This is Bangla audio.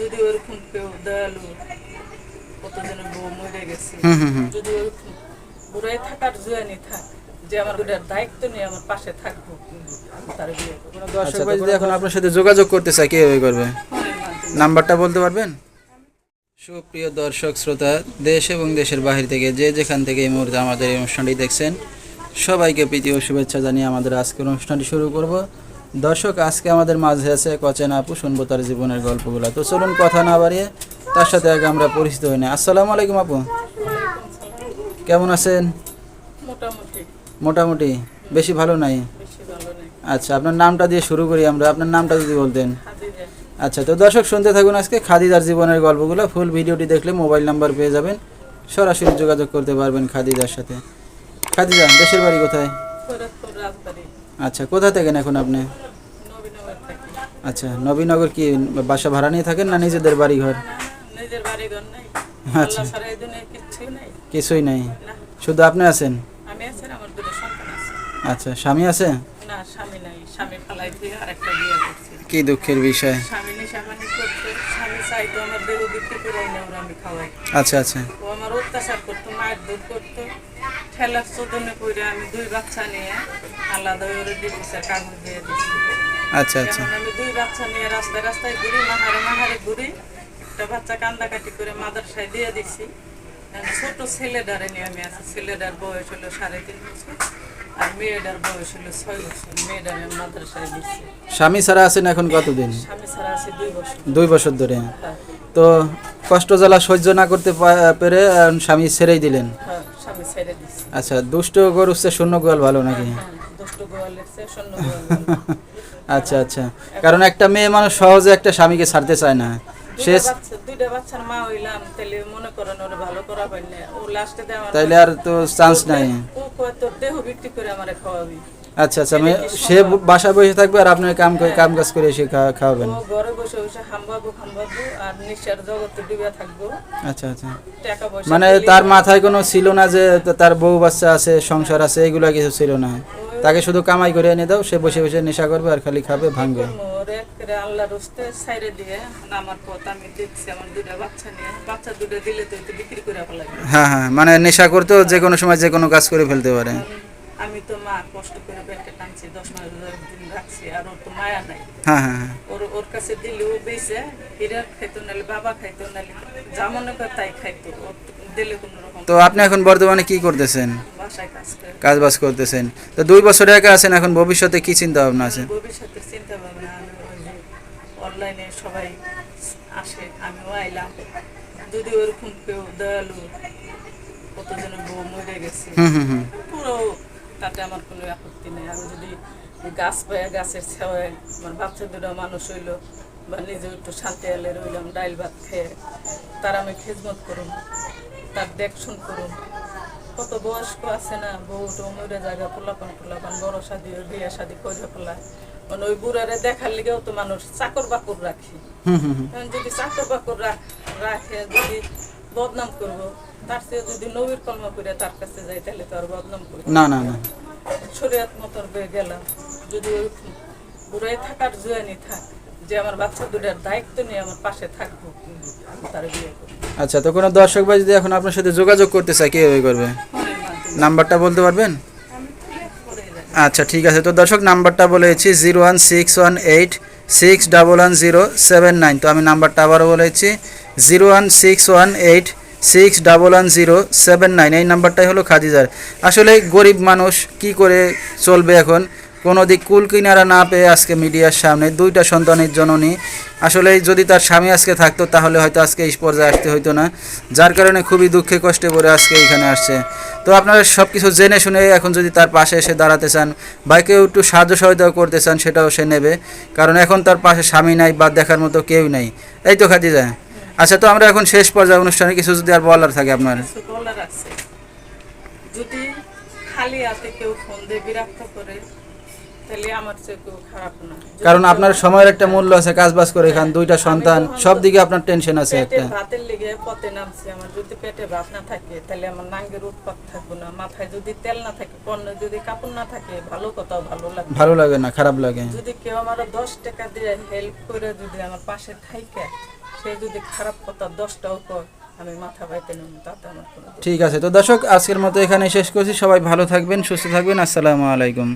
যদি ওরকম কেউ দয়ালু কতজনের বউ মরে গেছে। যদি ওরকম বুড়াই থাকার জুয়ানি থাক যে আমার দুটার দায়িত্ব নিয়ে আমার পাশে থাকব তার বিয়ে দর্শক এখন আপনার সাথে যোগাযোগ করতে করবে? নাম্বারটা বলতে পারবেন? সুপ্রিয় দর্শক শ্রোতা দেশ এবং দেশের বাহির থেকে যে যেখান থেকে এই মুহূর্তে আমাদের এই অনুষ্ঠানটি দেখছেন সবাইকে প্রীতি ও শুভেচ্ছা জানিয়ে আমাদের আজকের অনুষ্ঠানটি শুরু করব। দর্শক আজকে আমাদের মাঝে আছে কচেন আপু শুনব তার জীবনের গল্পগুলো। তো চলুন কথা না বাড়িয়ে তার সাথে আগে আমরা পরিচিত হই না। আসসালামু আলাইকুম আপু। কেমন আছেন? মোটামুটি। বেশি ভালো নাই? আচ্ছা আপনার নামটা দিয়ে শুরু করি আমরা। আপনার নামটা যদি বলতেন। আচ্ছা তো দর্শক শুনতে থাকুন আজকে খাদিদার জীবনের গল্পগুলো। ফুল ভিডিওটি দেখলে মোবাইল নাম্বার পেয়ে যাবেন। সরাসরি যোগাযোগ করতে পারবেন খাদিদার সাথে। খাদিজা দেশের বাড়ি কোথায়? আচ্ছা কোথা থাকেন এখন আপনি? থাকি আচ্ছা নবীনগর কি বাসা ভাড়া নিয়ে থাকেন না নিজেদের বাড়ি ঘর নিজের বাড়ি ঘর নাই। আচ্ছা। কিছুই নাই। শুধু আপনি আছেন? আমি আছি আমার দুটো সন্তান আছে। আচ্ছা স্বামী আছে? না স্বামী নাই। স্বামী ফালাই দিয়ে আরেকটা বিয়ে করছি। কি দুঃখের বিষয়? স্বামী নেশামানি করতো স্বামী চাইতো আমার দেহ বিক্রি করে ওরা আমি খাওয়াই। আচ্ছা আচ্ছা। ও আমার অত্যাচার করতো মায়ের দুধ করতো। ঠেলার চোদনে আমি দুই বাচ্চা নিয়ে আলাদা ওরে কাগজ দিয়ে আচ্ছা আচ্ছা। আমি দুই বাচ্চা নিয়ে রাস্তায় রাস্তায় ঘুরি মাহারে মাহারে ঘুরি একটা বাচ্চা কান্দাকাটি করে মাদ্রাসায় দিয়ে এখন ছোট ছেলেটারে নিয়ে আমি আছি। ছেলেটার বয়স হলো সাড়ে তিন বছর আর মেয়েটার বয়স হলো ছয় বছর। মেয়েটার আমি মাদ্রাসায় দিচ্ছি স্বামী ছাড়া আছেন এখন কতদিন? স্বামী ছাড়া আছে দুই বছর। দুই বছর ধরে। হ্যাঁ। তো কষ্ট জ্বালা সহ্য না করতে পেরে স্বামী ছেড়েই দিলেন? হ্যাঁ স্বামী ছেড়ে দিচ্ছি আচ্ছা দুষ্ট গরু হচ্ছে শূন্য গোয়াল ভালো নাকি? হ্যাঁ দুষ্ট গোয়ালের চেয়ে শূন্য গোয়াল আচ্ছা আচ্ছা। কারণ একটা মেয়ে মানুষ সহজে একটা স্বামীকে ছাড়তে চায় না। সে দুইটা বাচ্চার মা হইলাম তাহলে মনে করেন ওরা ভালো করা পাই ও লাস্টে তাইলে আর তো চান্স নাই। ও তোর দেহ বিক্রি করে আমারে খাওয়াবি। আচ্ছা আচ্ছা মেয়ে- সে বাসায় বসে থাকবে আর আপনার কাম করে- কাম কাজ করে খাওয়াবেন। ঘরে বসে বসে হামবাবু খামবাবু আর নিঃশ্বাস জগতে ডুবে থাকব। আচ্ছা আচ্ছা। মানে তার মাথায় কোনো ছিল না যে তার বউ বাচ্চা আছে সংসার আছে এগুলো কিছু ছিল না। তাকে শুধু কামাই করে এনে দাও সে বসে বসে নেশা করবে আর খালি খাবে ভাঙবে। মোর একেবারে সাইরে দিয়ে আমার পথ আমি দেখছি আমার দুটা বাচ্চা নিয়ে বাচ্চা দুটো দিলে তো বিক্রি করে হ্যাঁ হ্যাঁ মানে নেশা করতেও যে কোনো সময় যে কোনো কাজ করে ফেলতে পারে। আমি তো মা কষ্ট করে ব্যাংকে টানছি দশ মাস দিন রাখছি আর ওর তো মায়া নাই। হ্যাঁ হ্যাঁ হ্যাঁ। ওর ওর কাছে দিলে ও বেঁচে হীরা খাইতো নাহলে বাবা খাইতো নাহলে যা মনে করে তাই খাইতো দিলে কোনো রকম তো আপনি এখন বর্তমানে কি করতেছেন? কাজ বাজ করতেছেন। তো দুই বছর একা আছেন এখন ভবিষ্যতে কি চিন্তা ভাবনা আছে ভবিষ্যতের চিন্তা ভাবনা অনলাইনে সবাই আসে আমিও আইলাম। যদি ওরকম কেউ দয়ালু কতজনের বউ মরে গেছে। হুম হুম হুম। পুরো তাতে আমার কোনো আপত্তি নেই। আমি যদি গাছ পায়া গাছের ছাওয়ায় আমার বাচ্চা দুটো মানুষ হইল বা নিজে একটু শান্তি আলে রইলাম ডাইল ভাত খেয়ে তার আমি খেজমত করুন তার দেখশুন করুন। কত বয়স্ক আছে না বউ তো মরে জায়গা পোলাপান পোলাপান বড় শাদি বিয়ে শাদি করে ফেলায়। মানে ওই বুড়ারে দেখার লিগেও তো মানুষ চাকর বাকর রাখি। যদি চাকর বাকর রাখ যদি বদনাম করব তার চেয়ে যদি নবীর কর্ম করে তার কাছে যাই তাহলে তো আর বদনাম করব না। না না শরীয়ত হয়ে গেলাম। যদি ওই বুড়াই থাকার জুয়ানি থাক আচ্ছা তো কোনো দর্শক ভাই যদি এখন আপনার সাথে যোগাযোগ করতে চায় কীভাবে করবে? নাম্বারটা বলতে পারবেন? আচ্ছা ঠিক আছে। তো দর্শক, নাম্বারটা বলেছি zero one six one eight six double one zero seven nine. তো আমি নাম্বারটা আবারও বলেছি, zero one six one eight six double one zero seven nine. এই নাম্বারটাই হলো খাদিজার। আসলে গরিব মানুষ কি করে চলবে এখন? কোনো দিক কুল কিনারা না পেয়ে আজকে মিডিয়ার সামনে দুইটা সন্তানের জননী। আসলে যদি তার স্বামী আজকে থাকতো, তাহলে হয়তো আজকে এই পর্যায়ে আসতে হইতো না। যার কারণে খুবই দুঃখে কষ্টে পড়ে আজকে এখানে আসছে। তো আপনারা সব কিছু জেনে শুনে এখন যদি তার পাশে এসে দাঁড়াতে চান বা কেউ একটু সাহায্য সহায়তা করতে চান, সেটাও সে নেবে। কারণ এখন তার পাশে স্বামী নাই বা দেখার মতো কেউ নাই। এই তো খাদিজা। আচ্ছা তো আমরা এখন শেষ পর্যায়ে অনুষ্ঠানে কিছু যদি আর বলার থাকে আপনার। যদি খালি হাতে কেউ ফোন দিয়ে বিরক্ত করে কারণ আপনার সময়ের একটা মূল্য আছে কাজ বাজ করে খান দুইটা সন্তান সব দিকে আপনার টেনশন আছে একটা। ভাতের লেগে পথে নামছি আমার যদি পেটে ভাত না থাকে তাহলে আমার নাঙ্গের উৎপাত থাকব না মাথায় যদি তেল না থাকে পণ্য যদি কাপড় না থাকে ভালো কথাও ভালো লাগবে ভালো লাগে না খারাপ লাগে। যদি কেউ আমার দশ টাকা দিয়ে হেল্প করে যদি আমার পাশে থাইকে সে যদি খারাপ কথা দশটাও কয় ঠিক আছে তো দর্শক আজকের মতো এখানে শেষ করছি। সবাই ভালো থাকবেন সুস্থ থাকবেন। আসসালামু আলাইকুম।